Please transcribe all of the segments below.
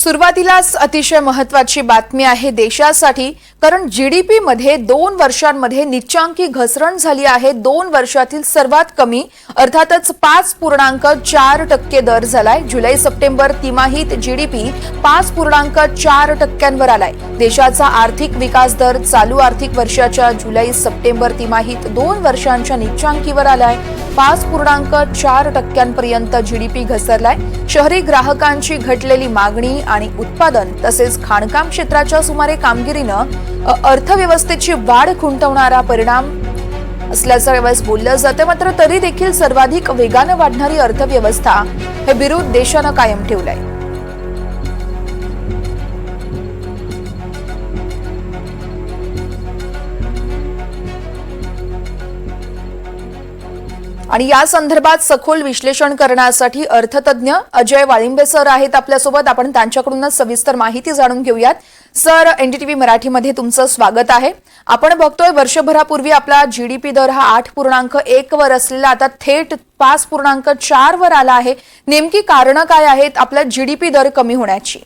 सुरुवातीलाच अतिशय महत्वाची बातमी आहे देशासाठी कारण जीडीपी मध्ये दोन वर्षांमध्ये निच्चांकी घसरण झाली आहे. दोन वर्षातील सर्वात कमी अर्थातच पाच पूर्णांक चार टक्के दर झालाय. जुलै सप्टेंबर तिमाहीत जीडीपी पाच पूर्णांक चार टक्क्यांवर आलाय. देशाचा आर्थिक विकास दर चालू आर्थिक वर्षाच्या जुलै सप्टेंबर तिमाहीत दोन वर्षांच्या निच्चांकीवर आलाय. पाच पूर्णांक चार टक्क्यांपर्यंत जीडीपी घसरलाय. शहरी ग्राहकांची घटलेली मागणी आणि उत्पादन तसेच खाणकाम क्षेत्राच्या सुमारे कामगिरीनं अर्थव्यवस्थेची वाढ खुंटवणारा परिणाम असल्याचं यावेळेस बोललं जातं. मात्र तरी देखील सर्वाधिक वेगानं वाढणारी अर्थव्यवस्था हे बिरुद देशानं कायम ठेवलंय. आणि या संदर्भात सखोल विश्लेषण करण्यासाठी अर्थतज्ञ अजय वाळिंबे सर आहेत आपल्यासोबत. आपण त्यांच्याकडूनच सविस्तर माहिती जाणून घेऊयात. सर एनडीटीव्ही मराठीमध्ये तुमचं स्वागत आहे. आपण बघतोय वर्षभरापूर्वी आपला जीडीपी दर हा आठ पूर्णांक एक वर असलेला आता थेट पाच पूर्णांक चार वर आला आहे. नेमकी कारणं काय आहेत आपला जीडीपी दर कमी होण्याची?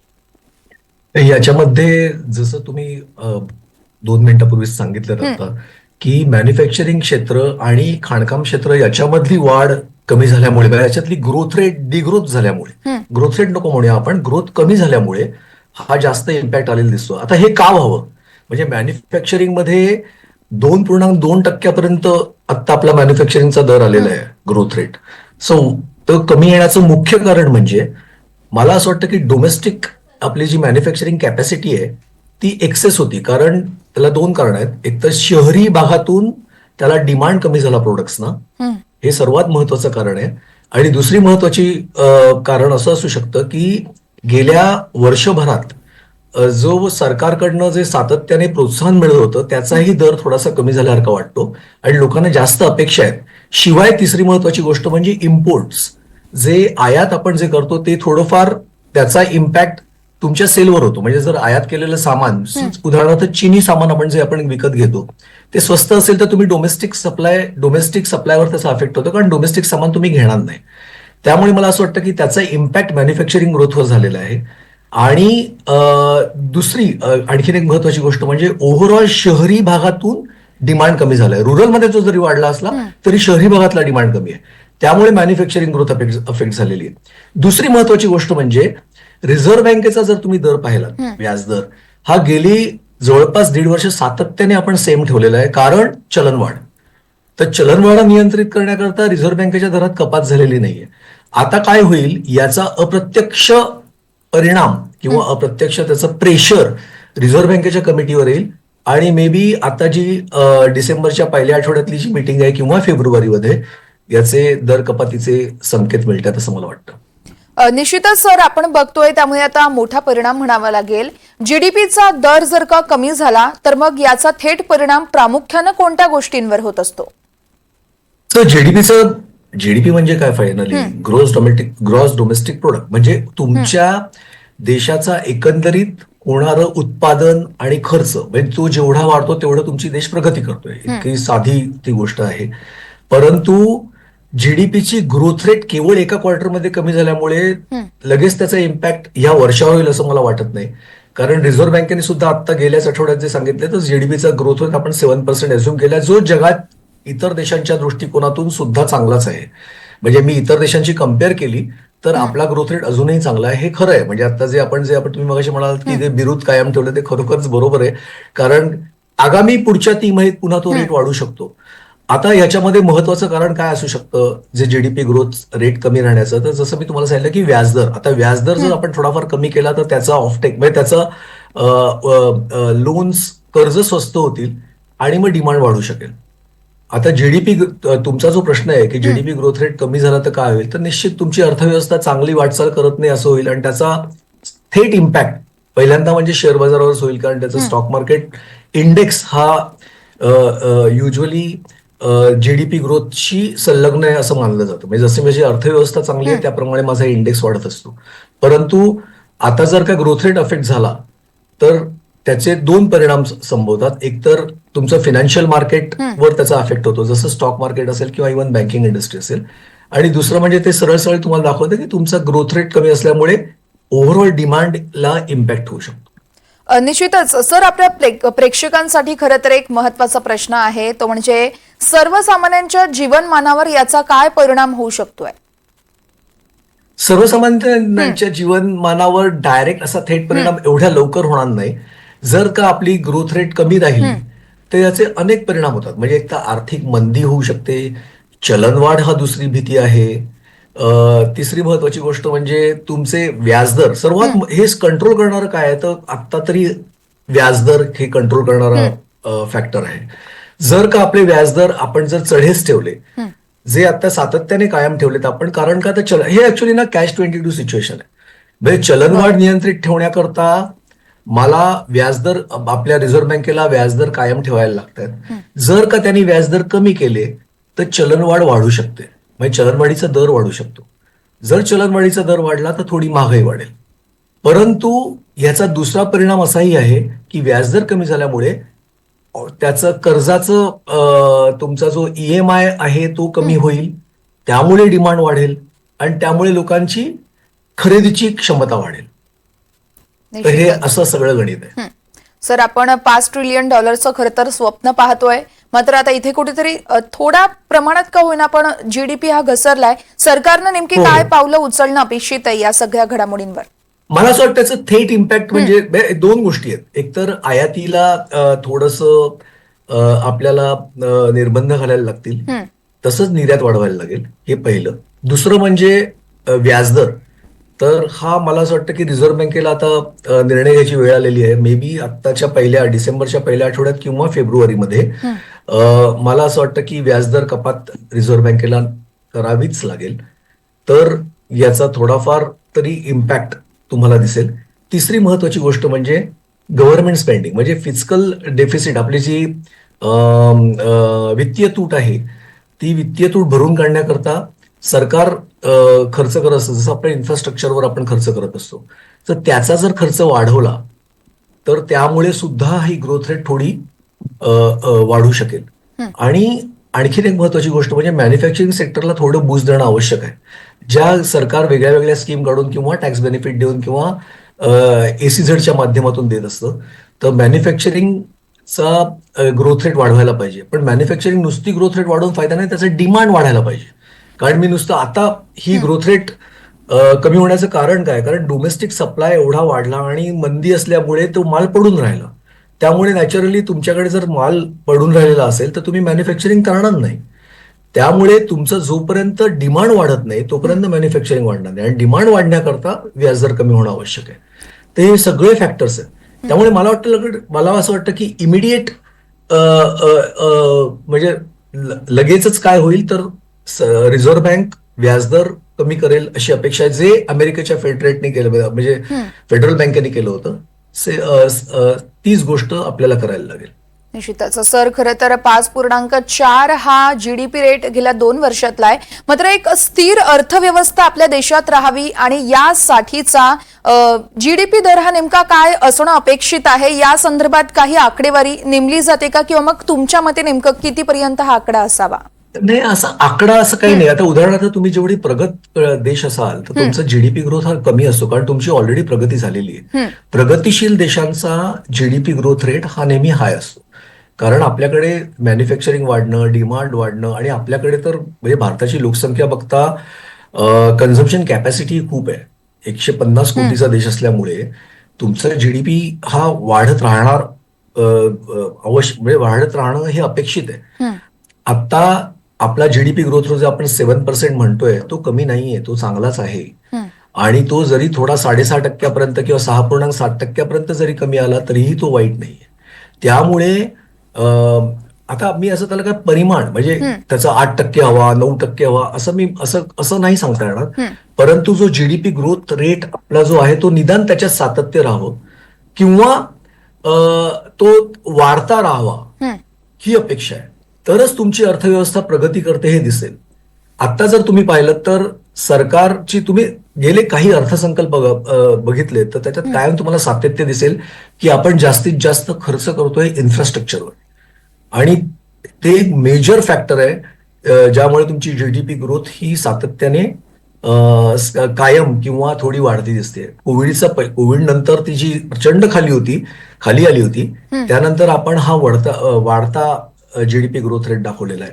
याच्यामध्ये जसं तुम्ही दोन मिनिटापूर्वीच सांगितलं की मॅन्युफॅक्चरिंग क्षेत्र आणि खाणकाम क्षेत्र याच्यामधली वाढ कमी झाल्यामुळे याच्यातली ग्रोथ रेट डिग्रोथ झाल्यामुळे ग्रोथ रेट नको म्हणूया आपण ग्रोथ कमी झाल्यामुळे हा जास्त इम्पॅक्ट आलेला दिसतो. आता हे का व्हावं? म्हणजे मॅन्युफॅक्चरिंगमध्ये दोन पूर्णांक दोन टक्क्यापर्यंत आता आपला मॅन्युफॅक्चरिंगचा दर आलेला आहे ग्रोथ रेट सो तो कमी येण्याचं मुख्य कारण म्हणजे मला असं वाटतं की डोमेस्टिक आपली जी मॅन्युफॅक्चरिंग कॅपॅसिटी आहे ती एक्सेस होती. कारण त्याला दोन कारण आहेत. एक तर शहरी भागातून त्याला डिमांड कमी झाला प्रोडक्ट्सना हे सर्वात महत्वाचं कारण आहे. आणि दुसरी महत्वाची कारण असं असू शकतं की गेल्या वर्षभरात जो सरकारकडनं जे सातत्याने प्रोत्साहन मिळत होतं त्याचाही दर थोडासा कमी झाल्यासारखा वाटतो. आणि लोकांना जास्त अपेक्षा आहेत. शिवाय तिसरी महत्वाची गोष्ट म्हणजे इम्पोर्ट्स जे आयात आपण जे करतो ते थोडंफार त्याचा इम्पॅक्ट तुमच्या सेलवर होतो. म्हणजे जर आयात केलेलं सामान उदाहरणार्थ चिनी सामान आपण जे आपण विकत घेतो ते स्वस्त असेल तर तुम्ही डोमेस्टिक सप्लाय डोमेस्टिक सप्लायवर त्याचा अफेक्ट होतो. कारण डोमेस्टिक सामान तुम्ही घेणार नाही. त्यामुळे मला असं वाटतं की त्याचा इम्पॅक्ट मॅन्युफॅक्चरिंग ग्रोथवर झालेला आहे. आणि दुसरी आणखीन एक महत्वाची गोष्ट म्हणजे ओव्हरऑल शहरी भागातून डिमांड कमी झालाय. रुरलमध्ये जो जरी वाढला असला तरी शहरी भागातला डिमांड कमी आहे. त्यामुळे मॅन्युफॅक्चरिंग ग्रोथ अफेक्ट अफेक्ट झालेली आहे. दुसरी महत्वाची गोष्ट म्हणजे रिझर्व्ह बँकेचा जर तुम्ही दर पाहिला व्याजदर हा गेली जवळपास दीड वर्ष सातत्याने आपण सेम ठेवलेला आहे. कारण चलनवाढ. तर चलनवाढ नियंत्रित करण्याकरता रिझर्व्ह बँकेच्या दरात कपात झालेली नाहीये. आता काय होईल याचा अप्रत्यक्ष परिणाम किंवा अप्रत्यक्ष त्याचं प्रेशर रिझर्व्ह बँकेच्या कमिटीवर येईल आणि मे बी आता जी डिसेंबरच्या पहिल्या आठवड्यातली जी मिटिंग आहे किंवा फेब्रुवारीमध्ये याचे दर कपातीचे संकेत मिळतात असं मला वाटतं. निश्चितच सर आपण बघतोय त्यामुळे आता मोठा परिणाम म्हणावा लागेल. जीडीपीचा दर जर का कमी झाला तर मग याचा थेट परिणाम प्रामुख्यानं कोणत्या गोष्टींवर होत असतो? तर जीडीपीचं जीडीपी म्हणजे काय finally gross domestic gross domestic product म्हणजे तुमच्या देशाचा एकंदरीत होणारं उत्पादन आणि खर्च म्हणजे तो जेवढा वाढतो तेवढं तुमची देश प्रगती करतोय. इतकी साधी ती गोष्ट आहे. परंतु जीडीपीची ग्रोथ रेट केवळ एका क्वार्टरमध्ये कमी झाल्यामुळे लगेच त्याचा इम्पॅक्ट या वर्षावर होईल असं मला वाटत नाही. कारण रिझर्व्ह बँकेने सुद्धा आता गेल्याच आठवड्यात जे सांगितले तर जीडीपीचा ग्रोथ रेट आपण सेव्हन पर्सेंट अझ्युम केला. जो जगात इतर देशांच्या दृष्टिकोनातून सुद्धा चांगलाच आहे. म्हणजे मी इतर देशांची कंपेअर केली तर आपला ग्रोथ रेट अजूनही चांगला आहे. हे खरं आहे. म्हणजे आता जे आपण जे आपण तुम्ही मगाशी म्हणाल की ते बिरुद कायम ठेवलं ते खरोखरच बरोबर आहे. कारण आगामी पुढच्या तिमाहीत पुन्हा तो रेट वाढू शकतो. आता याच्यामध्ये महत्वाचं कारण काय असू शकतं? जे जीडीपी ग्रोथ रेट कमी राहण्याचं. तर जसं मी तुम्हाला सांगितलं की व्याजदर. आता व्याजदर जर आपण थोडाफार कमी केला तर त्याचा ऑफटेक म्हणजे त्याचा लोन्स कर्ज स्वस्त होतील आणि मग डिमांड वाढू शकेल. आता जीडीपी तुमचा जो प्रश्न आहे की जीडीपी ग्रोथ रेट कमी झाला तर काय होईल? तर निश्चित तुमची अर्थव्यवस्था चांगली वाटचाल करत नाही असं होईल आणि त्याचा थेट इम्पॅक्ट पहिल्यांदा म्हणजे शेअर बाजारावरच होईल कारण त्याचं स्टॉक मार्केट इंडेक्स हा युजली जीडीपी ग्रोथशी संलग्न आहे असं मानलं जातं. म्हणजे जसे माझी अर्थव्यवस्था चांगली आहे त्याप्रमाणे माझा इंडेक्स वाढत असतो. परंतु आता जर का ग्रोथ रेट अफेक्ट झाला तर त्याचे दोन परिणाम संभवतात. एक तर तुमचं फिनान्शियल मार्केट वर त्याचा अफेक्ट होतो. जसं स्टॉक मार्केट असेल किंवा इव्हन बँकिंग इंडस्ट्री असेल. आणि दुसरं म्हणजे ते सरळ सरळ तुम्हाला दाखवतं की तुमचा ग्रोथ रेट कमी असल्यामुळे ओव्हरऑल डिमांडला इम्पॅक्ट होऊ शकतो. निश्चितच सर आपल्या प्रे- प्रेक्षकांसाठी खरं तर एक महत्त्वाचा प्रश्न आहे. तो म्हणजे सर्वसामान्यांच्या जीवनमानावर याचा काय परिणाम होऊ शकतोय? सर्वसामान्यांच्या जीवनमानावर डायरेक्ट असा थेट परिणाम एवढ्या लवकर होणार नाही. जर का आपली ग्रोथ रेट कमी राहिली तर याचे अनेक परिणाम होतात. म्हणजे एक तर आर्थिक मंदी होऊ शकते चलनवाढ हा दुसरी भीती आहे. तिसरी महत्वाची गोष्ट म्हणजे तुमचे व्याजदर. सर्वात हे. कंट्रोल करणारं काय आहे? तर आता तरी व्याजदर हे कंट्रोल करणारा फॅक्टर आहे. जर का आपले व्याजदर आपण जर चढेच ठेवले जे आता सातत्याने कायम ठेवलेत आपण कारण का तर चल हे ऍक्च्युली ना कॅश ट्वेंटी टू सिच्युएशन आहे. म्हणजे चलनवाढ नियंत्रित ठेवण्याकरता मला व्याजदर आपल्या रिझर्व्ह बँकेला व्याजदर कायम ठेवायला लागतात. जर का त्यांनी व्याजदर कमी केले तर चलनवाढ वाढू शकते. म्हणजे चलनवाढीचा दर वाढू शकतो. जर चलनवाढीचा दर वाढला तर थोडी महागाई वाढेल. परंतु याचा दुसरा परिणाम असाही आहे की व्याजदर कमी झाल्यामुळे त्याचं कर्जाचं तुमचा जो ईएमआय आहे तो कमी होईल. त्यामुळे डिमांड वाढेल आणि त्यामुळे लोकांची खरेदीची क्षमता वाढेल. तर हे. असं सगळं गणित आहे. सर आपण पाच ट्रिलियन डॉलरचं खरं तर स्वप्न पाहतोय. मात्र आता इथे कुठेतरी थोड्या प्रमाणात का होईना पण जीडीपी हा घसरलाय. सरकारनं नेमकी हो. काय पावलं उचलणं अपेक्षित आहे या सगळ्या घडामोडींवर? मला असं वाटतं त्याचं थेट इम्पॅक्ट म्हणजे दोन गोष्टी आहेत. एक तर आयातीला थोडस आपल्याला निर्बंध घालायला लागतील. तसंच निर्यात वाढवायला लागेल. हे पहिलं. दुसरं म्हणजे व्याजदर. तर हा मला असं वाटतं की रिझर्व्ह बँकेला आता निर्णय घ्यायची वेळ आलेली आहे. मे बी आत्ताच्या पहिल्या डिसेंबरच्या पहिल्या आठवड्यात किंवा फेब्रुवारीमध्ये मला असं वाटतं की व्याजदर कपात रिझर्व्ह बँकेला करावीच लागेल. तर याचा थोडाफार तरी इम्पॅक्ट तुम्हाला दिसेल. तिसरी महत्वाची गोष्ट म्हणजे गव्हर्नमेंट स्पेंडिंग म्हणजे फिजिकल डेफिसिट आपली जी वित्तीय तूट आहे ती वित्तीय तूट भरून काढण्याकरता सरकार खर्च करत असतं. जसं आपल्या इन्फ्रास्ट्रक्चरवर आपण खर्च करत असतो. तर त्याचा जर खर्च वाढवला तर त्यामुळे सुद्धा ही ग्रोथ रेट थोडी वाढू शकेल. आणि आणखीन एक महत्वाची गोष्ट म्हणजे मॅन्युफॅक्चरिंग सेक्टरला थोडं बूस्ट देणं आवश्यक आहे. ज्या सरकार वेगळ्या वेगळ्या स्कीम काढून किंवा टॅक्स बेनिफिट देऊन किंवा एसीझेडच्या माध्यमातून देत असतं तर मॅन्युफॅक्चरिंगचा ग्रोथ रेट वाढवायला पाहिजे. पण मॅन्युफॅक्चरिंग नुसती ग्रोथ रेट वाढवून फायदा नाही त्याचं डिमांड वाढायला पाहिजे. कारण मी नुसतं आता ही ग्रोथ रेट कमी होण्याचं कारण काय? कारण डोमेस्टिक सप्लाय एवढा वाढला आणि मंदी असल्यामुळे तो माल पडून राहिला. त्यामुळे नॅचरली तुमच्याकडे जर माल पडून राहिलेला असेल तर तुम्ही मॅन्युफॅक्चरिंग करणार नाही. त्यामुळे तुमचं जोपर्यंत डिमांड वाढत नाही तोपर्यंत मॅन्युफॅक्चरिंग वाढणार नाही. आणि डिमांड वाढण्याकरता व्याजदर कमी होणं आवश्यक आहे. तर हे सगळे फॅक्टर्स आहेत. त्यामुळे मला वाटतं मला असं वाटतं की इमिडिएट म्हणजे लगेचच काय होईल तर रिझर्व्ह बँक व्याजदर कमी करेल अशी अपेक्षा जे अमेरिकेच्या फेड रेटने केलं म्हणजे फेडरल बँकेने केलं होतं तीच गोष्ट आपल्याला करायला लागेल. निश्चितच सर खरं तर पाच पूर्णांक चार हा जीडीपी रेट गेल्या दोन वर्षातला आहे. मात्र एक स्थिर अर्थव्यवस्था आपल्या देशात राहावी आणि यासाठीचा जीडीपी दर हा नेमका काय असणं अपेक्षित आहे या संदर्भात काही आकडेवारी नेमली जाते का? किंवा मग तुमच्या मते नेमकं कितीपर्यंत हा आकडा असावा? नाही असा आकडा असं काही नाही. आता उदाहरणार्थ तुम्ही जेवढी प्रगत देश असाल तर तुमचा जीडीपी ग्रोथ हा कमी असतो कारण तुमची ऑलरेडी प्रगती झालेली आहे. प्रगतीशील देशांचा जीडीपी ग्रोथ रेट हा नेहमी हाय असतो. कारण आपल्याकडे मॅन्युफॅक्चरिंग वाढणं डिमांड वाढणं आणि आपल्याकडे तर म्हणजे भारताची लोकसंख्या बघता कन्झम्पशन कॅपॅसिटी खूप आहे. एकशे पन्नास कोटीचा देश असल्यामुळे तुमचा जीडीपी हा वाढत राहणार अवश्य म्हणजे वाढत राहणं हे अपेक्षित आहे. आता आपला जीडीपी ग्रोथ जे आपण सेव्हन पर्सेंट म्हणतोय तो कमी नाहीये तो चांगलाच आहे. आणि तो जरी थोडा साडेसहा टक्क्यापर्यंत किंवा सहा पूर्णांक सात टक्क्यापर्यंत जरी कमी आला तरीही तो वाईट नाहीये. त्यामुळे आता मी असं त्याला काय परिमाण म्हणजे त्याचा आठ टक्के हवा नऊ टक्के हवा असं मी असं असं नाही सांगता येणार. परंतु जो जीडीपी ग्रोथ रेट आपला जो आहे तो निदान त्याच्यात सातत्य राहावं. किंवा अं, तो वाढता राहावा ही अपेक्षा आहे. तरच तुमची अर्थव्यवस्था प्रगती करते हे दिसेल. आता जर तुम्ही पाहिलं तर सरकारची तुम्ही गेले काही अर्थसंकल्प बघितले तर त्याच्यात कायम तुम्हाला सातत्य दिसेल की आपण जास्तीत जास्त खर्च करतोय इन्फ्रास्ट्रक्चरवर आणि ते एक मेजर फॅक्टर आहे ज्यामुळे तुमची जीडीपी ग्रोथ ही सातत्याने कायम किंवा थोडी वाढती दिसते. कोविडचा कोविड नंतर ती जी प्रचंड खाली होती खाली आली होती त्यानंतर आपण हा वढता अं, वाढता जीडीपी ग्रोथ रेट दाखवलेला आहे.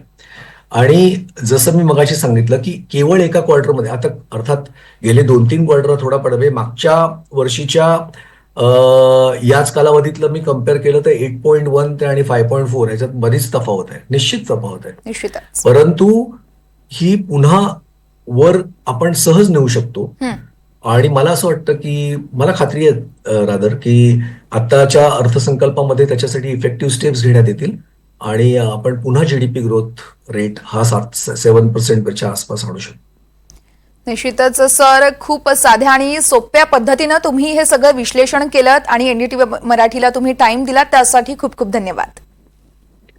आणि जसं मी मगाशी सांगितलं की केवळ एका क्वार्टरमध्ये आता अर्थात गेले दोन तीन क्वार्टर थोडा पडवे मागच्या वर्षीच्या याच कालावधीतलं मी कंपेअर केलं तर एट पॉईंट वन ते आणि फाय पॉईंट फोर याच्यात बरीच तफावत आहे. निश्चित तफावत आहे. परंतु ही पुन्हा वर आपण सहज नेऊ शकतो. आणि मला असं वाटतं की मला खात्री आहे रादर की आत्ताच्या अर्थसंकल्पामध्ये त्याच्यासाठी इफेक्टिव्ह स्टेप्स घेण्यात येतील. आणि आपण पुन्हा जी डीपी ग्रोथ रेट हा सात सेवन पर्सेंटच्या आसपास आणू शकतो. निश्चितच सर खूप साध्या आणि सोप्या पद्धतीनं तुम्ही हे सगळं विश्लेषण केलं आणि एनडीटीव्ही मराठीला तुम्ही टाइम दिलात त्यासाठी खूप खूप धन्यवाद.